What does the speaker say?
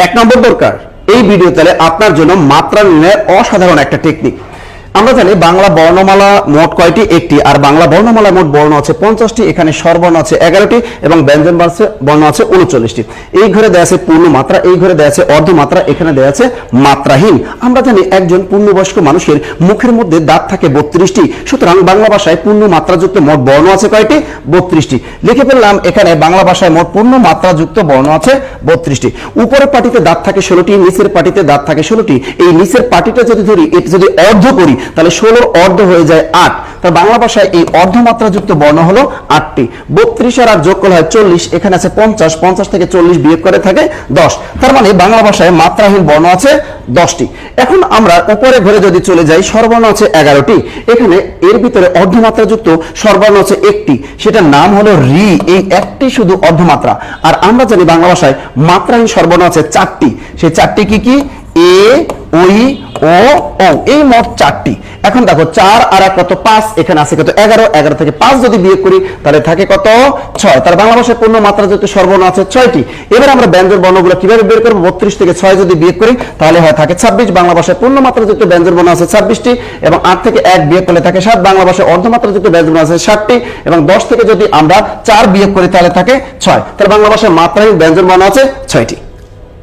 এক নম্বর দরকার এই ভিডিও তাহলে আপনার জন্য মাত্রা নির্ণয়ের অসাধারণ একটা টেকনিক আমরা জানি বাংলা বর্ণমালা মোট কয়টি? একটি। আর বাংলা বর্ণমালা মোট বর্ণ আছে পঞ্চাশটি, এখানে স্বরবর্ণ আছে এগারোটি এবং ব্যঞ্জন বর্ণ- আছে উনচল্লিশটি। এই ঘরে দেওয়া আছে পূর্ণ মাত্রা এই ঘরে দেয়া আছে অর্ধ মাত্রা এখানে দেওয়া আছে মাত্রাহীন। আমরা জানি একজন পূর্ণবয়স্ক মানুষের মুখের মধ্যে দাঁত থাকে বত্রিশটি, সুতরাং বাংলা ভাষায় পূর্ণ মাত্রাযুক্ত মোট বর্ণ আছে কয়টি? বত্রিশটি। লিখে ফেললাম, এখানে বাংলা ভাষায় মোট পূর্ণ মাত্রাযুক্ত বর্ণ আছে বত্রিশটি। উপরের পাটিতে দাঁত থাকে ষোলোটি, নিচের পাটিতে দাঁত থাকে ষোলোটি। এই নিচের পাটিটা যদি ধরি, এটা যদি অর্ধ করি তাহলে ষোলোর অর্ধ হয়ে যায় আট। তার বাংলা ভাষায় এই অর্ধমাত্রাযুক্ত বর্ণ হলো আটটি। বত্রিশ আর যোগ করলে হয় চল্লিশ, এখানে আছে পঞ্চাশ পঞ্চাশ থেকে চল্লিশ বিয়োগ করে থাকে দশ। তার মানে বাংলা ভাষায় মাত্রাহীন বর্ণ আছে দশটি। এখন আমরা উপরে ঘরে যদি চলে যাই, সর্বর্ণ আছে এগারোটি। এখানে এর ভিতরে অর্ধমাত্রাযুক্ত সর্বর্ণ আছে একটি। সেটার নাম হলো রি। এই একটি শুধু অর্ধমাত্রা। আর আমরা জানি বাংলা ভাষায় মাত্রাহীন সর্বর্ণ আছে চারটি। সেই চারটি কি কি? এ ওই, ও ও এই মোট চারটি। এখন দেখো, চার আর এক কত পাঁচ? এখানে আছে কত এগারো। এগারো থেকে পাঁচ যদি বিয়োগ করি, তাহলে থাকে কত ছয়। তার বাংলা ভাষায় পূর্ণ মাত্রা যত সর্বর্ণ আছে ছয়টি। এবার আমরা ব্যঞ্জন বর্ণগুলো কীভাবে বের করব? বত্রিশ থেকে ছয় যদি বিয়োগ করি, তাহলে হয় থাকে ছাব্বিশ। বাংলা ভাষায় পূর্ণ মাত্রা যুক্ত ব্যঞ্জন বর্ণ আছে ছাব্বিশটি, এবং আট থেকে এক বিয়োগ করলে থাকে সাত। বাংলা ভাষায় অর্ধমাত্রা যুক্ত ব্যঞ্জন বর্ণ আছে ষাটটি, এবং দশ থেকে যদি আমরা চার বিয়োগ করি, তাহলে থাকে ছয়। তাহলে বাংলা ভাষায় মাত্রাহীন ব্যঞ্জন বর্ণ আছে ছয়টি।